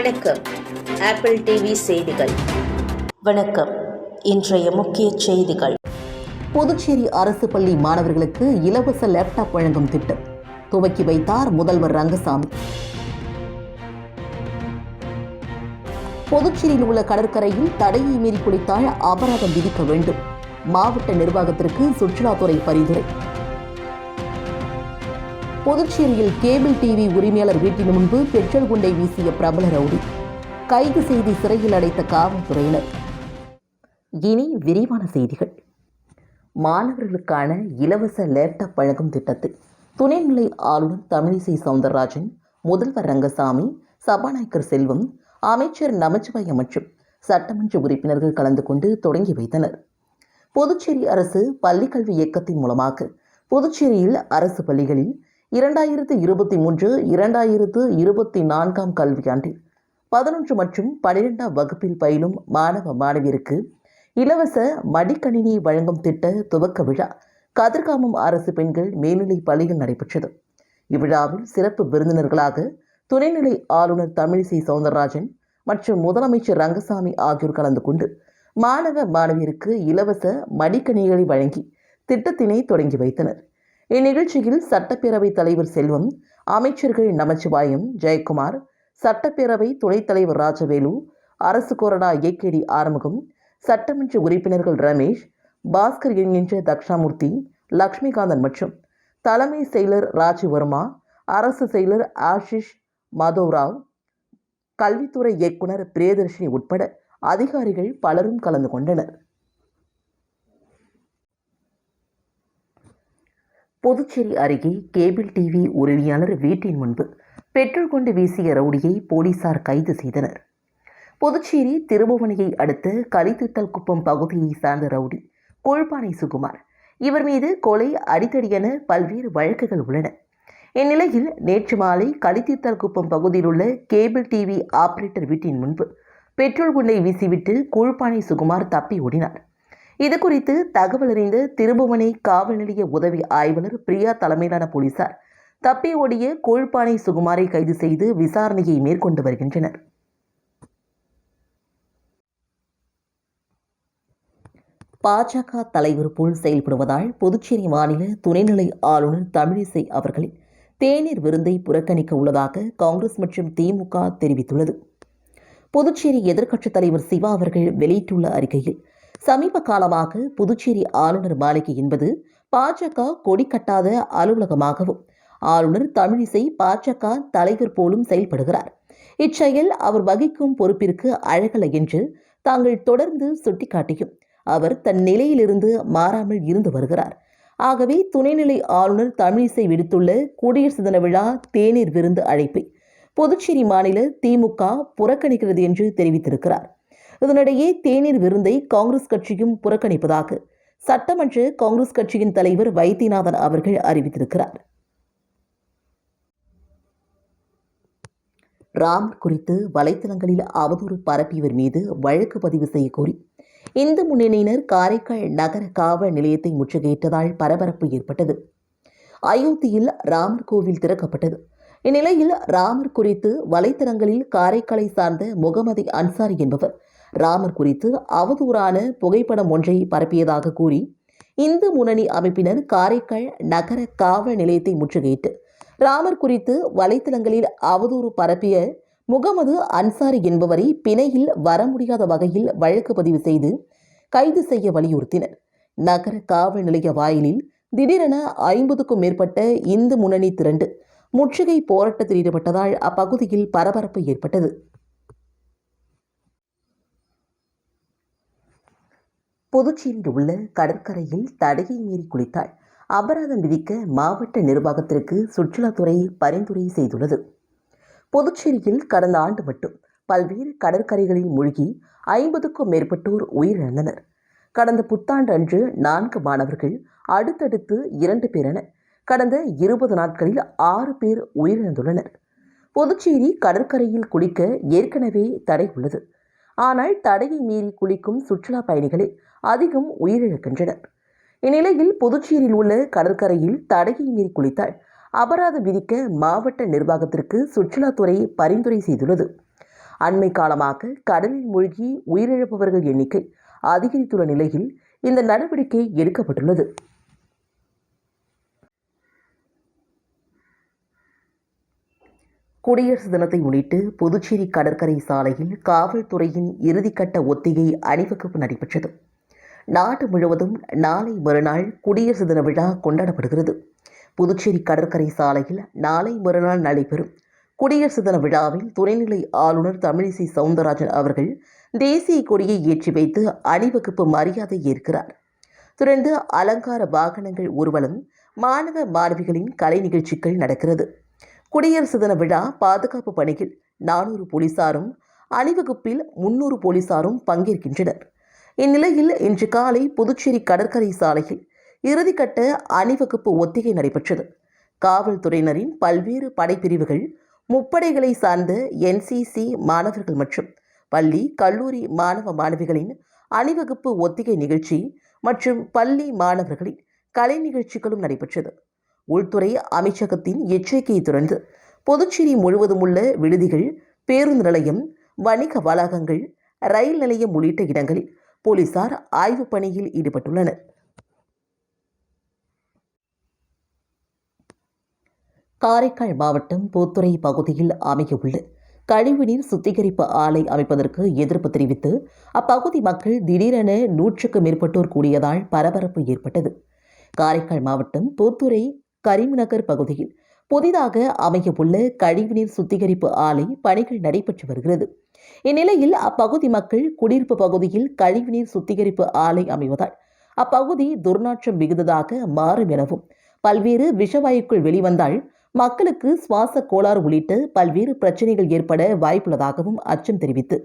வணக்கம். Apple TV செய்திகள். வணக்கம். இன்றைய முக்கிய செய்திகள். புதுச்சேரி அரசு பள்ளி மாணவர்களுக்கு இலவச லேப்டாப் வழங்கும் திட்டம். துவக்கி வைத்தார் முதல்வர் ரங்கசாமி. புதுச்சேரியில் உள்ள கடற்கரையில் தடையை மீறி குளித்தால் அபராதம் விதிக்க வேண்டும். மாவட்ட நிர்வாகத்திற்கு சுற்றுலாத்துறை பரிந்துரை. புதுச்சேரியில் கேபிள் டிவி உரிமையாளர் வீட்டின் முன்பு பெட்ரோல் குண்டை வீசிய பிரபல ரவுடி. கைது செய்து சிறையில் அடைத்த காவல்துறையினர். இனி விரிவான செய்திகள். மாணவர்களுக்கான இலவச லேப்டாப் வழங்கும் திட்டத்தில் துணைநிலை ஆளுநர் தமிழிசை சவுந்தரராஜன் முதல்வர் ரங்கசாமி சபாநாயகர் செல்வம் அமைச்சர் நமச்சிவாயம் மற்றும் சட்டமன்ற உறுப்பினர்கள் கலந்து கொண்டு தொடங்கி வைத்தனர். புதுச்சேரி அரசு பள்ளிக்கல்வி இயக்கத்தின் மூலமாக புதுச்சேரியில் அரசு பள்ளிகளில் இரண்டாயிரத்து இருபத்தி மூன்று இரண்டாயிரத்து இருபத்தி நான்காம் கல்வியாண்டில் பதினொன்று மற்றும் பனிரெண்டாம் வகுப்பில் பயிலும் மாணவ மாணவியருக்கு இலவச மடிக்கணினி வழங்கும் திட்ட துவக்க விழா கதிர்காமம் அரசு பெண்கள் மேல்நிலைப் பள்ளியில் நடைபெற்றது. இவ்விழாவில் சிறப்பு விருந்தினர்களாக துணைநிலை ஆளுநர் தமிழிசை சவுந்தரராஜன் மற்றும் முதலமைச்சர் ரங்கசாமி ஆகியோர் கலந்து கொண்டு மாணவ மாணவியருக்கு இலவச மடிக்கணினிகளை வழங்கி திட்டத்தினை தொடங்கி வைத்தனர். இந்நிகழ்ச்சியில் சட்டப்பேரவைத் தலைவர் செல்வம் அமைச்சர்கள் நமச்சிவாயம் ஜெயக்குமார் சட்டப்பேரவை துணைத் தலைவர் ராஜவேலு அரசு கொறடா ஏகேடி ஆறுமுகம் சட்டமன்ற உறுப்பினர்கள் ரமேஷ் பாஸ்கர் என்கின்ற தக்ஷாமூர்த்தி லக்ஷ்மிகாந்தன் மற்றும் தலைமை செயலர் ராஜவர்மா அரசு செயலர் ஆஷிஷ் மாதவ்ராவ் கல்வித்துறை இயக்குனர் பிரியதர்ஷினி உட்பட அதிகாரிகள் பலரும் கலந்து கொண்டனர். புதுச்சேரி அருகே கேபிள் டிவி உரிமையாளர் வீட்டின் முன்பு பெட்ரோல் கொண்டு வீசிய ரவுடியை போலீசார் கைது செய்தனர். புதுச்சேரி திருபுவனையை அடுத்த கலித்திட்டல் குப்பம் பகுதியை சார்ந்த ரவுடி கொழுப்பானை சுகுமார். இவர் மீது கொலை அடித்தடி என பல்வேறு வழக்குகள் உள்ளன. இந்நிலையில் நேற்று மாலை கலித்தீர்த்தல் குப்பம் பகுதியில் உள்ள கேபிள் டிவி ஆபரேட்டர் வீட்டின் முன்பு பெட்ரோல் குண்டை வீசிவிட்டு கொழுப்பானை சுகுமார் தப்பி ஓடினார். இது குறித்து தகவல் அறிந்த திருபுவனை காவல் நிலைய உதவி ஆய்வாளர் பிரியா தலைமையிலான போலீசார் தப்பி ஓடிய கோழ்பானை சுகுமாரை கைது செய்து விசாரணையை மேற்கொண்டு வருகின்றனர். பாஜக தலைவர் போல் செயல்படுவதால் புதுச்சேரி மாநில துணைநிலை ஆளுநர் தமிழிசை அவர்களின் தேநீர் விருந்தை புறக்கணிக்க உள்ளதாக காங்கிரஸ் மற்றும் திமுக தெரிவித்துள்ளது. புதுச்சேரி எதிர்க்கட்சித் தலைவர் சிவா அவர்கள் வெளியிட்டுள்ள அறிக்கையில் சமீப காலமாக புதுச்சேரி ஆளுநர் மாளிகை என்பது பாஜக கொடி கட்டாத அலுவலகமாகவும் ஆளுநர் தமிழிசை பாஜக தலைவர் போலும் செயல்படுகிறார். இச்செயல் அவர் வகிக்கும் பொறுப்பிற்கு அழகல என்று தாங்கள் தொடர்ந்து சுட்டிக்காட்டியும் அவர் தன் நிலையிலிருந்து மாறாமல் இருந்து வருகிறார். ஆகவே துணைநிலை ஆளுநர் தமிழிசை விடுத்துள்ள குடியரசு தின விழா தேநீர் விருந்து அழைப்பை புதுச்சேரி மாநில திமுக புறக்கணிக்கிறது என்று தெரிவித்திருக்கிறார். இதனிடையே தேநீர் விருந்தை காங்கிரஸ் கட்சியும் புறக்கணிப்பதாக சட்டமன்ற காங்கிரஸ் கட்சியின் தலைவர் வைத்தியநாதன் அவர்கள் அறிவித்திருக்கிறார். ராமர் குறித்து வலைத்தளங்களில் அவதூறு பரப்பியவர் மீது வழக்கு பதிவு செய்ய கோரி இந்து முன்னணியினர் காரைக்கால் நகர காவல் நிலையத்தை முற்றுகையிட்டதால் பரபரப்பு ஏற்பட்டது. அயோத்தியில் ராமர் கோவில் திறக்கப்பட்டது. இந்நிலையில் ராமர் குறித்து வலைத்தளங்களில் காரைக்காலை சார்ந்த முகமது அன்சாரி என்பவர் ராமர் குறித்து அவதூறான புகைப்படம் ஒன்றை பரப்பியதாக கூறி இந்து முன்னணி அமைப்பினர் காரைக்கால் நகர காவல் நிலையத்தை முற்றுகையிட்டு ராமர் குறித்து வலைத்தளங்களில் அவதூறு பரப்பிய முகமது அன்சாரி என்பவரை பிணையில் வர முடியாத வகையில் வழக்கு பதிவு செய்து கைது செய்ய வலியுறுத்தினர். நகர காவல் நிலைய வாயிலில் திடீரென ஐம்பதுக்கும் மேற்பட்ட இந்து முன்னணி திரண்டு முற்றுகை போராட்டத்தில் ஈடுபட்டதால் அப்பகுதியில் பரபரப்பு ஏற்பட்டது. புதுச்சேரியில் உள்ள கடற்கரையில் தடையை மீறி குளித்தால் அபராதம் விதிக்க மாவட்ட நிர்வாகத்திற்கு சுற்றுலாத்துறை பரிந்துரை செய்துள்ளது. புதுச்சேரியில் கடந்த ஆண்டு மட்டும் பல்வேறு கடற்கரைகளில் மூழ்கி ஐம்பதுக்கும் மேற்பட்டோர் உயிரிழந்தனர். கடந்த புத்தாண்டு அன்று நான்கு மாணவர்கள் அடுத்தடுத்து இரண்டு பேர் என கடந்த இருபது நாட்களில் ஆறு பேர் உயிரிழந்துள்ளனர். புதுச்சேரி கடற்கரையில் குளிக்க ஏற்கனவே தடை உள்ளது. ஆனால் தடையை மீறி குளிக்கும் சுற்றுலா பயணிகளே அதிகம் உயிரிழக்கின்றனர். இந்நிலையில் புதுச்சேரியில் உள்ள கடற்கரையில் தடையை மீறி குளித்தால் அபராதம் விதிக்க மாவட்ட நிர்வாகத்திற்கு சுற்றுலாத்துறை பரிந்துரை செய்துள்ளது. அண்மை காலமாக கடலில் மூழ்கி உயிரிழப்பவர்கள் எண்ணிக்கை அதிகரித்துள்ள நிலையில் இந்த நடவடிக்கை எடுக்கப்பட்டுள்ளது. குடியரசு தினத்தை முன்னிட்டு புதுச்சேரி கடற்கரை சாலையில் காவல்துறையின் இறுதிக்கட்ட ஒத்திகை அணிவகுப்பு நடைபெற்றது. நாடு முழுவதும் நாளை மறுநாள் குடியரசு தின விழா கொண்டாடப்படுகிறது. புதுச்சேரி கடற்கரை சாலையில் நாளை மறுநாள் நடைபெறும் குடியரசு தின விழாவில் துணைநிலை ஆளுநர் தமிழிசை சவுந்தரராஜன் அவர்கள் தேசிய கொடியை ஏற்றி வைத்து அணிவகுப்பு மரியாதை ஏற்கிறார். தொடர்ந்து அலங்கார வாகனங்கள் ஊர்வலம் மாணவ மாணவிகளின் கலை நிகழ்ச்சிகள் நடக்கிறது. குடியரசு தின விழா பாதுகாப்பு பணியில் நானூறு போலீசாரும் அணிவகுப்பில் முன்னூறு போலீசாரும் பங்கேற்கின்றனர். இந்நிலையில் இன்று காலை புதுச்சேரி கடற்கரை சாலையில் இறுதிக்கட்ட அணிவகுப்பு ஒத்திகை நடைபெற்றது. காவல்துறையினரின் பல்வேறு படைப்பிரிவுகள் முப்படைகளை சார்ந்த என்சிசி மாணவர்கள் மற்றும் பள்ளி கல்லூரி மாணவ மாணவிகளின் அணிவகுப்பு ஒத்திகை நிகழ்ச்சி மற்றும் பள்ளி மாணவர்களின் கலை நிகழ்ச்சிகளும் நடைபெற்றது. உள்துறை அமைச்சகத்தின் எச்சரிக்கையை தொடர்ந்து புதுச்சேரி முழுவதும் உள்ள விடுதிகள் பேருந்து நிலையம் வணிக வளாகங்கள் ரயில் நிலையம் உள்ளிட்ட இடங்களில் போலீசார் ஆய்வுப் பணியில் ஈடுபட்டுள்ளனர். காரைக்கால் மாவட்டம் போத்துறை பகுதியில் அமையவுள்ள கழிவுநீர் சுத்திகரிப்பு ஆலை அமைப்பதற்கு எதிர்ப்பு தெரிவித்து அப்பகுதி மக்கள் திடீரென நூற்றுக்கு மேற்பட்டோர் கூடியதால் பரபரப்பு ஏற்பட்டது. காரைக்கால் மாவட்டம் போத்துறை கரீம்நகர் பகுதியில் புதிதாக அமையவுள்ள கழிவுநீர் சுத்திகரிப்பு ஆலை பணிகள் நடைபெற்று வருகிறது. இந்நிலையில் அப்பகுதி மக்கள் குடியிருப்பு பகுதியில் கழிவுநீர் சுத்திகரிப்பு ஆலை அமைவதால் அப்பகுதி துர்நாற்றம் மிகுந்ததாக மாறும் எனவும் பல்வேறு விஷவாயுக்கள் வெளிவந்தால் மக்களுக்கு சுவாச கோளாறு உள்ளிட்ட பல்வேறு பிரச்சனைகள் ஏற்பட வாய்ப்புள்ளதாகவும் அச்சம் தெரிவித்து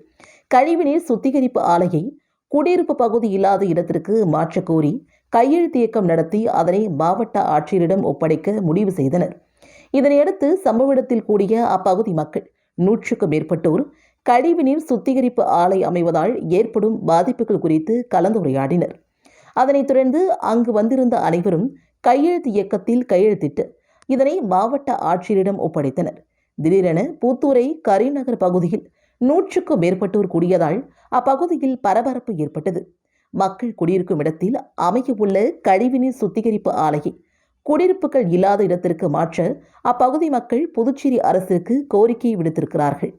கழிவுநீர் சுத்திகரிப்பு ஆலையை குடியிருப்பு பகுதி இல்லாத இடத்திற்கு மாற்றக்கோரி கையெழுத்து இயக்கம் நடத்தி அதனை மாவட்ட ஆட்சியரிடம் ஒப்படைக்க முடிவு செய்தனர். இதனையடுத்து சம்பவ இடத்தில் கூடிய அப்பகுதி மக்கள் நூற்றுக்கும் மேற்பட்டோர் கழிவுநீர் சுத்திகரிப்பு ஆலை அமைவதால் ஏற்படும் பாதிப்புகள் குறித்து கலந்துரையாடினர். அதனைத் தொடர்ந்து அங்கு வந்திருந்த அனைவரும் கையெழுத்து இயக்கத்தில் கையெழுத்திட்டு இதனை மாவட்ட ஆட்சியரிடம் ஒப்படைத்தனர். திடீரென பூத்தூரை கரிநகர் பகுதியில் நூற்றுக்கும் மேற்பட்டோர் கூடியதால் அப்பகுதியில் பரபரப்பு ஏற்பட்டது. மக்கள் குடியிருக்கும் இடத்தில் அமையவுள்ள கழிவுநீர் சுத்திகரிப்பு ஆலையை குடியிருப்புகள் இல்லாத இடத்திற்கு மாற்ற அப்பகுதி மக்கள் புதுச்சேரி அரசிற்கு கோரிக்கை விடுத்திருக்கிறார்கள்.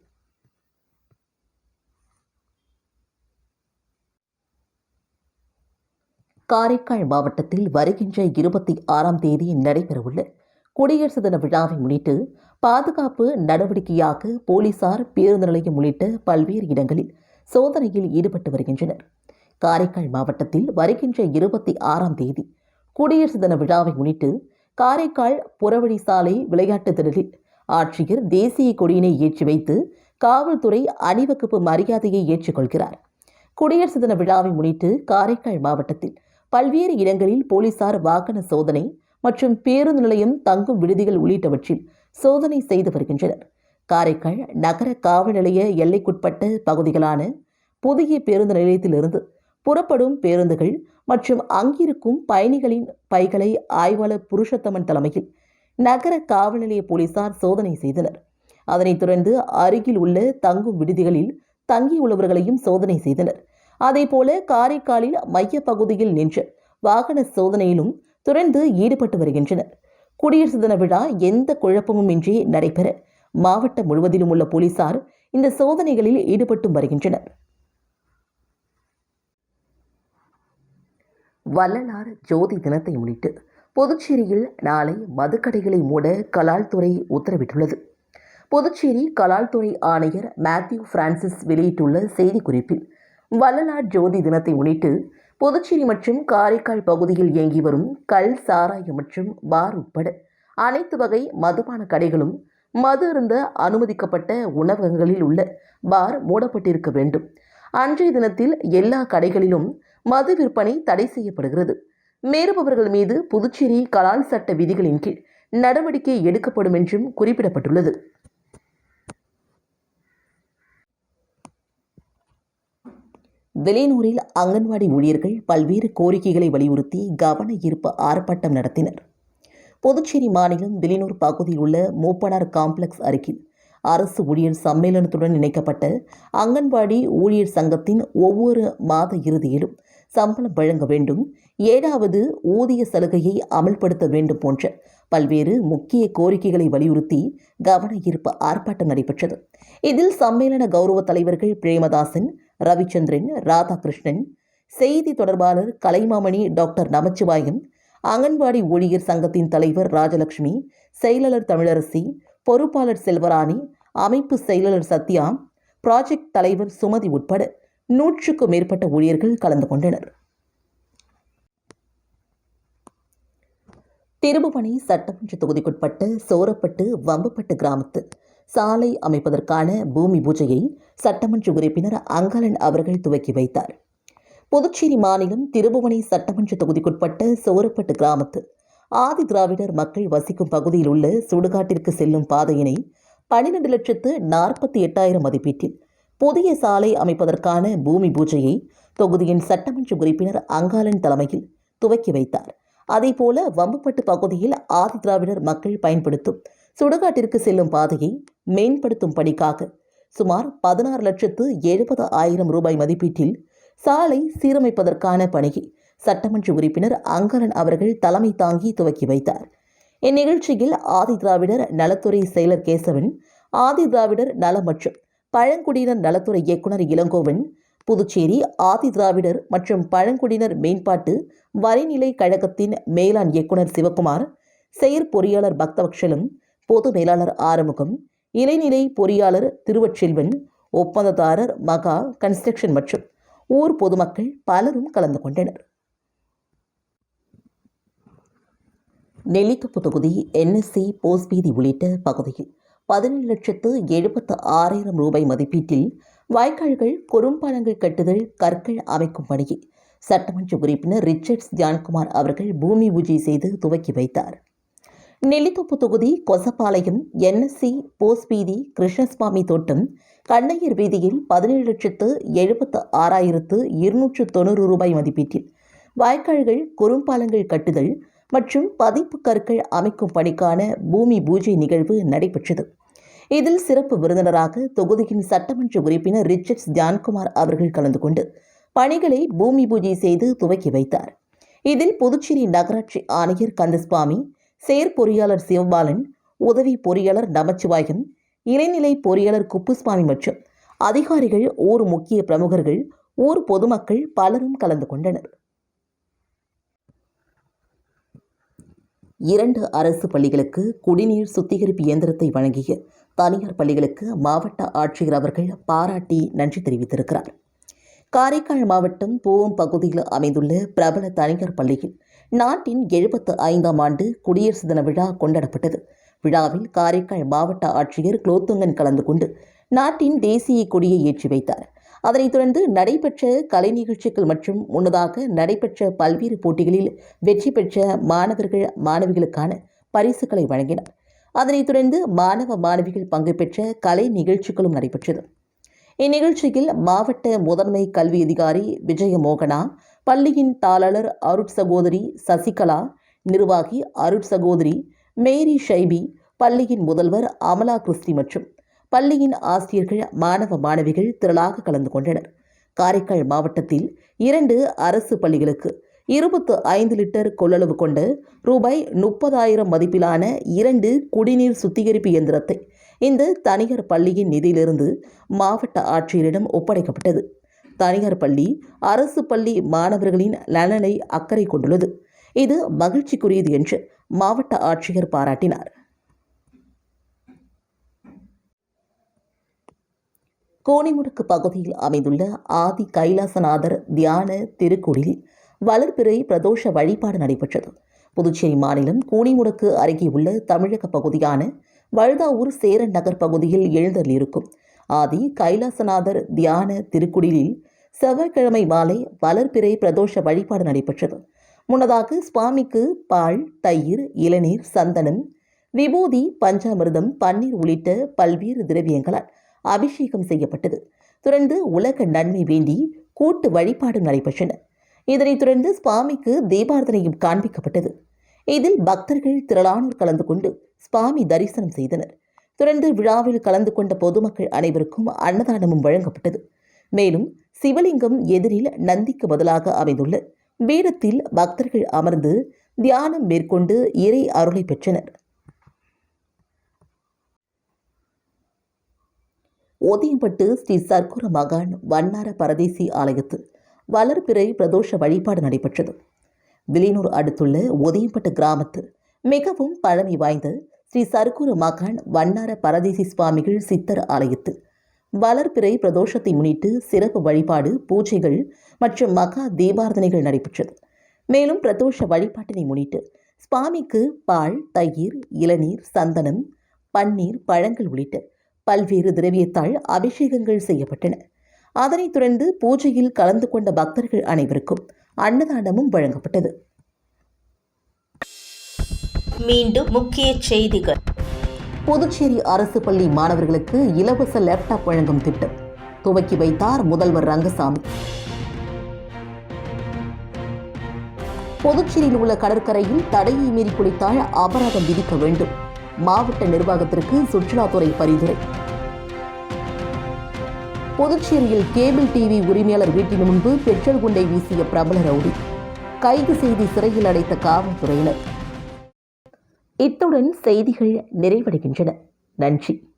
காரைக்கால் மாவட்டத்தில் வருகின்ற இருபத்தி ஆறாம் தேதி நடைபெறவுள்ள குடியரசு தின விழாவை முன்னிட்டு பாதுகாப்பு நடவடிக்கையாக போலீசார் பேருந்து நிலையம் உள்ளிட்ட பல்வேறு இடங்களில் சோதனையில் ஈடுபட்டு வருகின்றனர். காரைக்கால் மாவட்டத்தில் வருகின்ற இருபத்தி ஆறாம் தேதி குடியரசு தின விழாவை முன்னிட்டு காரைக்கால் புறவழி சாலை விளையாட்டு திடலில் ஆட்சியர் தேசிய கொடியினை ஏற்றி வைத்து காவல்துறை அணிவகுப்பு மரியாதையை ஏற்றுக்கொள்கிறார். குடியரசு தின விழாவை முன்னிட்டு காரைக்கால் மாவட்டத்தில் பல்வேறு இடங்களில் போலீசார் வாகன சோதனை மற்றும் பேருந்து நிலையம் தங்கும் விடுதிகள் உள்ளிட்டவற்றில் சோதனை செய்து வருகின்றனர். காரைக்கால் நகர காவல் நிலைய எல்லைக்குட்பட்ட பகுதிகளான புதிய பேருந்து நிலையத்திலிருந்து புறப்படும் பேருந்துகள் மற்றும் அங்கிருக்கும் பயணிகளின் பைகளை ஆய்வாளர் புருஷத்தமன் தலைமையில் நகர காவல் நிலைய போலீசார் சோதனை செய்தனர். அதனைத் தொடர்ந்து அருகில் உள்ள தங்கும் விடுதிகளில் தங்கியுள்ளவர்களையும் சோதனை செய்தனர். அதேபோல காரைக்காலில் மைய பகுதியில் நின்று வாகன சோதனையிலும் தொடர்ந்து ஈடுபட்டு வருகின்றனர். குடியரசு தின விழா எந்த குழப்பமும் இன்றி நடைபெற மாவட்டம் முழுவதிலும் உள்ள போலீசார் இந்த சோதனைகளில் ஈடுபட்டும் வருகின்றனர். வள்ளலார் ஜோதி தினத்தை முன்னிட்டு புதுச்சேரியில் நாளை மதுக்கடைகளை மூட கலால்துறை உத்தரவிட்டுள்ளது. புதுச்சேரி கலால்துறை ஆணையர் மேத்யூ பிரான்சிஸ் வெளியிட்டுள்ள செய்திக்குறிப்பில் வள்ளலார் ஜோதி தினத்தை முன்னிட்டு புதுச்சேரி மற்றும் காரைக்கால் பகுதியில் இயங்கி வரும் கல் சாராயம் மற்றும் பார் உட்பட அனைத்து வகை மதுபான கடைகளும் மது இருந்த அனுமதிக்கப்பட்ட உணவகங்களில் உள்ள பார் மூடப்பட்டிருக்க வேண்டும். அன்றைய தினத்தில் எல்லா கடைகளிலும் மது விற்பனை தடை செய்யப்படுகிறது. மேறுபவர்கள் மீது புதுச்சேரி கலால் சட்ட விதிகளின் கீழ் நடவடிக்கை எடுக்கப்படும் என்றும் குறிப்பிடப்பட்டுள்ளது. வெளியனூரில் அங்கன்வாடி ஊழியர்கள் பல்வேறு கோரிக்கைகளை வலியுறுத்தி கவன ஈர்ப்பு ஆர்ப்பாட்டம் நடத்தினர். புதுச்சேரி மாநிலம் வெளியனூர் பகுதியில் உள்ள மூப்பனார் காம்ப்ளெக்ஸ் அருகில் அரசு ஊழியர் சம்மேளனத்துடன் இணைக்கப்பட்ட அங்கன்வாடி ஊழியர் சங்கத்தின் ஒவ்வொரு மாத இறுதியிலும் சம்பளம் வழங்க வேண்டும். ஏழாவது ஊதிய சலுகையை அமல்படுத்த வேண்டும் போன்ற பல்வேறு முக்கிய கோரிக்கைகளை வலியுறுத்தி கவன ஈர்ப்பு ஆர்ப்பாட்டம் நடைபெற்றது. இதில் சம்மேளன கௌரவ தலைவர்கள் பிரேமதாசன் ரவிச்சந்திரன் ராதாகிருஷ்ணன் செய்தி தொடர்பாளர் கலைமாமணி டாக்டர் நமச்சிவாயன் அங்கன்வாடி ஊழியர் சங்கத்தின் தலைவர் ராஜலட்சுமி செயலாளர் தமிழரசி பொறுப்பாளர் செல்வராணி அமைப்பு செயலாளர் சத்யா ப்ராஜெக்ட் தலைவர் சுமதி உட்பட நூற்றுக்கும் மேற்பட்ட ஊழியர்கள் கலந்து கொண்டனர். திருபுவனை சட்டமன்ற தொகுதிக்குட்பட்ட சோரப்பட்டு வம்பப்பட்டு கிராமத்து சாலை அமைப்பதற்கான பூமி பூஜையை சட்டமன்ற உறுப்பினர் அங்காளன் அவர்கள் துவக்கி வைத்தார். புதுச்சேரி மாநிலம் திருபுவனை சட்டமன்ற தொகுதிக்குட்பட்ட சோரப்பட்டு கிராமத்து ஆதி திராவிடர் மக்கள் வசிக்கும் பகுதியில் உள்ள சுடுகாட்டிற்கு செல்லும் பாதையினை பனிரெண்டு லட்சத்து நாற்பத்தி எட்டாயிரம் மதிப்பீட்டில் புதிய சாலை அமைப்பதற்கான பூமி பூஜையை தொகுதியின் சட்டமன்ற உறுப்பினர் அங்காளன் தலைமையில் துவக்கி வைத்தார். அதேபோல வம்பப்பட்டு பகுதியில் ஆதி திராவிடர் மக்கள் பயன்படுத்தும் சுடுகாட்டிற்கு செல்லும் பாதையை மேம்படுத்தும் பணிக்காக சுமார் பதினாறு லட்சத்து எழுபது ஆயிரம் ரூபாய் மதிப்பீட்டில் சாலை சீரமைப்பதற்கான பணியை சட்டமன்ற உறுப்பினர் அங்கரன் அவர்கள் தலைமை தாங்கி துவக்கி வைத்தார். இந்நிகழ்ச்சியில் ஆதி திராவிடர் நலத்துறை செயலர் கேசவன் ஆதி திராவிடர் நல மற்றும் பழங்குடியினர் நலத்துறை இயக்குனர் இளங்கோவன் புதுச்சேரி ஆதி திராவிடர் மற்றும் பழங்குடியினர் மேம்பாட்டு வரிநிலை கழகத்தின் மேலாண் இயக்குனர் சிவகுமார் செயற் பொறியாளர் பக்தவக்ஷலம் பொது மேலாளர் ஆறுமுகம் இளைநிலை பொறியாளர் திருவச்செல்வன் ஒப்பந்ததாரர் மகா கன்ஸ்ட்ரக்ஷன் மற்றும் ஊர் பொதுமக்கள் பலரும் கலந்து கொண்டனர். நெல்லித்தோப்பு தொகுதி என்எஸ்சி போஸ்பீதி உள்ளிட்ட பகுதியில் பதினேழு லட்சத்து எழுபத்து ஆறாயிரம் ரூபாய் மதிப்பீட்டில் வாய்க்கால்கள் குறும்பாலங்கள் கட்டுதல் கற்கள் அமைக்கும் பணியை சட்டமன்ற உறுப்பினர் ரிச்சர்ட்ஸ் ஜான்குமார் அவர்கள் பூமி பூஜை செய்து துவக்கி வைத்தார். நெல்லித்தோப்பு தொகுதி கொசப்பாளையம் என்எஸ்சி போஸ்பீதி கிருஷ்ணசுவாமி தோட்டம் கண்ணையர் வீதியில் பதினேழு லட்சத்து எழுபத்து ஆறாயிரத்து இருநூற்று தொண்ணூறு ரூபாய் மதிப்பீட்டில் வாய்க்கால்கள் குறும்பாலங்கள் கட்டுதல் மற்றும் பதிப்பு கற்கள் அமைக்கும் பணிக்கான பூமி பூஜை நிகழ்வு நடைபெற்றது. இதில் சிறப்பு விருந்தினராக தொகுதியின் சட்டமன்ற உறுப்பினர் ரிச்சர்ட்ஸ் ஜான்குமார் அவர்கள் கலந்து கொண்டு பணிகளை பூமி பூஜை செய்து துவக்கி வைத்தார். இதில் புதுச்சேரி நகராட்சி ஆணையர் கந்தசுவாமி செயற்பொறியாளர் சிவபாலன் உதவி பொறியாளர் நமச்சிவாயம் இளைநிலை பொறியாளர் குப்புசுவாமி மற்றும் அதிகாரிகள் ஊர் முக்கிய பிரமுகர்கள் ஊர் பொதுமக்கள் பலரும் கலந்து கொண்டனர். இரண்டு அரசு பள்ளிகளுக்கு குடிநீர் சுத்திகரிப்பு இயந்திரத்தை வழங்கிய தனியார் பள்ளிகளுக்கு மாவட்ட ஆட்சியர் அவர்கள் பாராட்டி நன்றி தெரிவித்திருக்கிறார். காரைக்கால் மாவட்டம் பூவம் பகுதியில் அமைந்துள்ள பிரபல தனியார் பள்ளியில் நாட்டின் எழுபத்து ஐந்தாம் ஆண்டு குடியரசு தின விழா கொண்டாடப்பட்டது. விழாவில் காரைக்கால் மாவட்ட ஆட்சியர் குலோத்துங்கன் கலந்து கொண்டு நாட்டின் தேசிய கொடியை ஏற்றி வைத்தார். அதனைத் தொடர்ந்து நடைபெற்ற கலை நிகழ்ச்சிகள் மற்றும் முன்னதாக நடைபெற்ற பல்வேறு போட்டிகளில் வெற்றி பெற்ற மாணவர்கள் மாணவிகளுக்கான பரிசுகளை வழங்கினார். அதனைத் தொடர்ந்து மாணவ மாணவிகள் பங்கு பெற்ற கலை நிகழ்ச்சிகளும் நடைபெற்றது. இந்நிகழ்ச்சியில் மாவட்ட முதன்மை கல்வி அதிகாரி விஜய மோகனா பள்ளியின் தாளர் அருட் சகோதரி சசிகலா நிர்வாகி அருட் சகோதரி மேரி ஷைபி பள்ளியின் முதல்வர் அமலா கிறிஸ்டி மற்றும் பள்ளியின் ஆசிரியர்கள் மாணவ மாணவிகள் திரளாக கலந்து கொண்டனர். காரைக்கால் மாவட்டத்தில் இரண்டு அரசு பள்ளிகளுக்கு இருபத்து ஐந்து லிட்டர் கொள்ளளவு கொண்ட ரூபாய் முப்பதாயிரம் மதிப்பிலான இரண்டு குடிநீர் சுத்திகரிப்பு இயந்திரத்தை இந்த தனியார் பள்ளியின் நிதியிலிருந்து மாவட்ட ஆட்சியரிடம் ஒப்படைக்கப்பட்டது. தனியார் பள்ளி அரசு பள்ளி மாணவர்களின் நலனை அக்கறை கொண்டுள்ளது. இது மகிழ்ச்சிக்குரியது என்று மாவட்ட ஆட்சியர் பாராட்டினார். கோணிமுடுக்கு பகுதியில் அமைந்துள்ள ஆதி கைலாசநாதர் தியான திருக்குடில் வளர்பிறை பிரதோஷ வழிபாடு நடைபெற்றது. புதுச்சேரி மாநிலம் கோணிமுடுக்கு அருகே உள்ள தமிழக பகுதியான வழுதாவூர் சேரன் நகர் பகுதியில் எழுந்தள்ளிருக்கும் ஆதி கைலாசநாதர் தியான திருக்குடிலில் செவ்வாய்க்கிழமை மாலை வளர்பிறை பிரதோஷ வழிபாடு நடைபெற்றது. முன்னதாக சுவாமிக்கு பால் தயிர் இளநீர் சந்தனம் விபூதி பஞ்சாமிர்தம் பன்னீர் உள்ளிட்ட பல்வேறு திரவியங்களால் அபிஷேகம் செய்யப்பட்டது. தொடர்ந்து உலக நன்மை வேண்டி கூட்டு வழிபாடும் நடைபெற்றன. இதனைத் தொடர்ந்து சுவாமிக்கு தீபார்த்தனையும் காண்பிக்கப்பட்டது. இதில் பக்தர்கள் திரளானோர் கலந்து கொண்டு சுவாமி தரிசனம் செய்தனர். தொடர்ந்து விழாவில் கலந்து கொண்ட பொதுமக்கள் அனைவருக்கும் அன்னதானமும் வழங்கப்பட்டது. மேலும் சிவலிங்கம் எதிரில் நந்திக்கு பதிலாக அமைந்துள்ள பீடத்தில் பக்தர்கள் அமர்ந்து தியானம் மேற்கொண்டு இறை அருளை பெற்றனர். ஒதியம்பட்டு ஸ்ரீ சர்க்குர மகான் வண்ணார பரதேசி ஆலயத்தில் வளர்பிறை பிரதோஷ வழிபாடு நடைபெற்றது. விலினூர் அடுத்துள்ள ஒதியம்பட்டு கிராமத்தில் மிகவும் பழமை வாய்ந்த ஸ்ரீ சர்க்குரு மகான் வண்ணார பரதேசி சுவாமிகள் சித்தர் ஆலயத்தில் வளர்பிறை பிரதோஷத்தை முன்னிட்டு சிறப்பு வழிபாடு பூஜைகள் மற்றும் மகா தீபார்த்தனைகள் நடைபெற்றது. மேலும் பிரதோஷ வழிபாட்டினை முன்னிட்டு சுவாமிக்கு பால் தயிர் இளநீர் சந்தனம் பன்னீர் பழங்கள் உள்ளிட்ட பல்வேறு திரவியத்தால் அபிஷேகங்கள் செய்யப்பட்டன. அதனைத் தொடர்ந்து பூஜையில் கலந்து கொண்ட பக்தர்கள் அனைவருக்கும் அன்னதானமும் வழங்கப்பட்டது. மீண்டும் முக்கிய செய்திகள். புதுச்சேரி அரசு பள்ளி மாணவர்களுக்கு இலவச லேப்டாப் வழங்கும் திட்டம் துவக்கி வைத்தார் முதல்வர் ரங்கசாமி. புதுச்சேரியில் உள்ள கடற்கரையில் தடையை மீறி குளித்தால் அபராதம் விதிக்க வேண்டும். மாவட்ட நிர்வாகத்திற்கு சுற்றுலாத்துறை பரிந்துரை. புதுச்சேரியில் கேபிள் டிவி உரிமையாளர் வீட்டின் முன்பு பெட்ரோல் குண்டை வீசிய பிரபல ரவுடி. கைது செய்து சிறையில் அடைத்த காவல்துறையினர். இத்துடன் செய்திகள் நிறைவடைகின்றன. நன்றி.